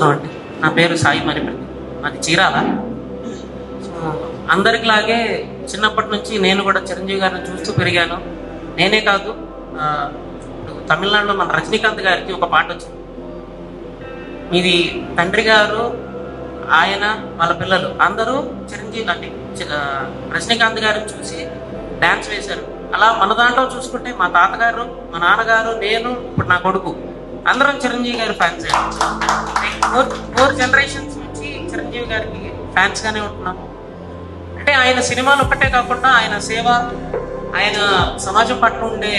అండి నా పేరు సాయి మరిపల్లి. అది చీరాల. సో చిన్నప్పటి నుంచి నేను కూడా చిరంజీవి గారిని చూస్తూ పెరిగాను. నేనే కాదు ఇప్పుడు తమిళనాడులో మన రజనీకాంత్ గారికి ఒక పాట వచ్చింది. ఇది తండ్రి గారు ఆయన వాళ్ళ పిల్లలు అందరూ చిరంజీవి అంటే రజనీకాంత్ గారిని చూసి డ్యాన్స్ వేశారు. అలా మన దాంట్లో చూసుకుంటే మా తాతగారు మా నాన్నగారు నేను ఇప్పుడు నా కొడుకు అందరం చిరంజీవి గారి ఫ్యాన్స్ ఫోర్ ఫోర్ జనరేషన్స్ నుంచి చిరంజీవి గారికి ఫ్యాన్స్గానే ఉంటున్నాం. అంటే ఆయన సినిమాలు ఒక్కటే కాకుండా ఆయన సేవ ఆయన సమాజం పట్ల ఉండే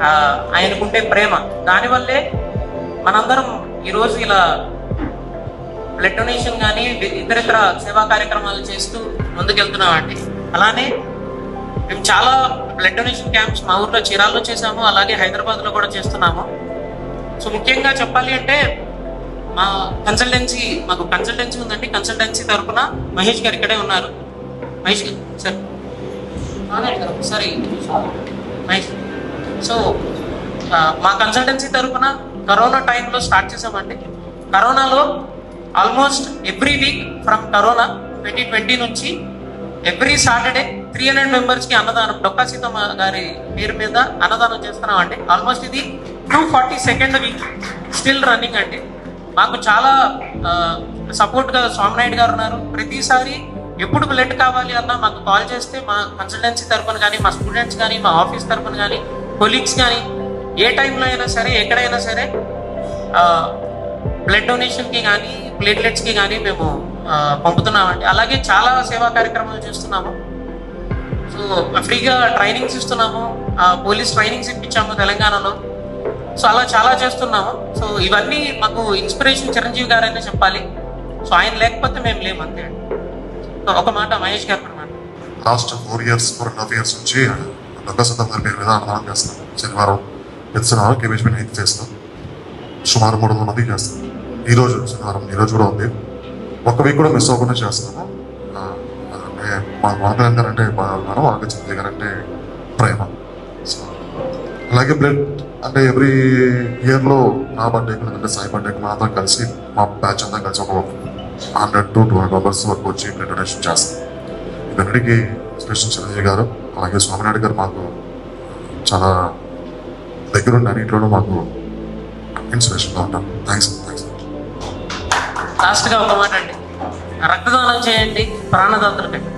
ఆ, ఆయనకుండే ప్రేమ. దానివల్లే మనందరం ఈరోజు ఇలా బ్లడ్ డొనేషన్ కానీ ఇతరితర సేవా కార్యక్రమాలు చేస్తూ ముందుకెళ్తున్నామండి. అలానే మేము చాలా బ్లడ్ డొనేషన్ క్యాంప్స్ మా ఊర్లో చీరాల్లో చేసాము అలాగే హైదరాబాద్లో కూడా చేస్తున్నాము. సో ముఖ్యంగా చెప్పాలి అంటే మా కన్సల్టెన్సీ మాకు కన్సల్టెన్సీ ఉందండి. కన్సల్టెన్సీ తరఫున మహేష్ గారు ఇక్కడే ఉన్నారు. మహేష్ సార్. గారు ఒకసారి మహేష్ సో మా కన్సల్టెన్సీ తరఫున కరోనా టైంలో స్టార్ట్ చేసామండి కరోనాలో almost every week from corona twenty twenty నుంచి ఎవ్రీ సాటర్డే త్రీ హండ్రెడ్ మెంబర్స్కి అన్నదానం డొక్కా సీతమ్మ గారి పేరు మీద అన్నదానం చేస్తున్నామండి. ఆల్మోస్ట్ ఇది two forty second week still running అండి. మాకు చాలా సపోర్ట్గా స్వామినాయుడు గారు ఉన్నారు. ప్రతిసారి ఎప్పుడు బ్లడ్ కావాలి అన్నా మాకు కాల్ చేస్తే మా కన్సల్టెన్సీ తరపున కానీ మా స్టూడెంట్స్ కానీ మా ఆఫీస్ తరపున కానీ కొలీగ్స్ కానీ ఏ టైంలో అయినా సరే ఎక్కడైనా సరే బ్లడ్ డొనేషన్కి కానీ ప్లేట్లెట్స్కి కానీ మేము పంపుతున్నామండి. అలాగే చాలా సేవా కార్యక్రమాలు చేస్తున్నాము. సో ఫ్రీగా ట్రైనింగ్స్ ఇస్తున్నాము. పోలీస్ ట్రైనింగ్స్ ఇప్పించాము తెలంగాణలో. సో అలా చాలా చేస్తున్నాము. సో ఇవన్నీ మాకు ఇన్స్పిరేషన్ చిరంజీవి గారనే చెప్పాలి. సో ఆయన లేకపోతే మేము లేము అంతే. ఒక మాట మహేష్ గారు మాట. Last four years four and half years నుంచి డొక్క సతం గారి పేరు మీద అన్నదానం చేస్తాం. శనివారం ప్రతి శనివారం అయితే చేస్తాం. సుమారు మూడు వందల మంది చేస్తాం. ఈరోజు శనివారం ఈరోజు కూడా ఉంది. ఒక్క వీక్ కూడా మిస్ అవ్వకుండా చేస్తాము అంటే మా మాధవన్ గారు అంటే మనం అలాగే చిరంజీవి గారు అంటే ప్రేమ. సో అలాగే బ్లడ్ అంటే ఎవ్రీ ఇయర్లో నా బర్త్డేకి లేదంటే సాయి బర్త్డేకి మా అంతా కలిసి మా బ్యాచ్ అంతా కలిసి ఒక hundred to two hundred members వరకు వచ్చి బ్లడ్ డొనేషన్ చేస్తాం. ఇవన్నిటికీ స్పెషల్ చిరంజీవి గారు అలాగే స్వామినాయుడు గారు మాకు చాలా దగ్గరుండి అన్నింటిలోనూ మాకు ఇన్స్పిరేషన్గా ఉంటాం థ్యాంక్స్ థ్యాంక్స్ లాస్ట్గా ఒక మాట అండి. రక్తదానం చేయండి ప్రాణదాతలు పెట్టండి.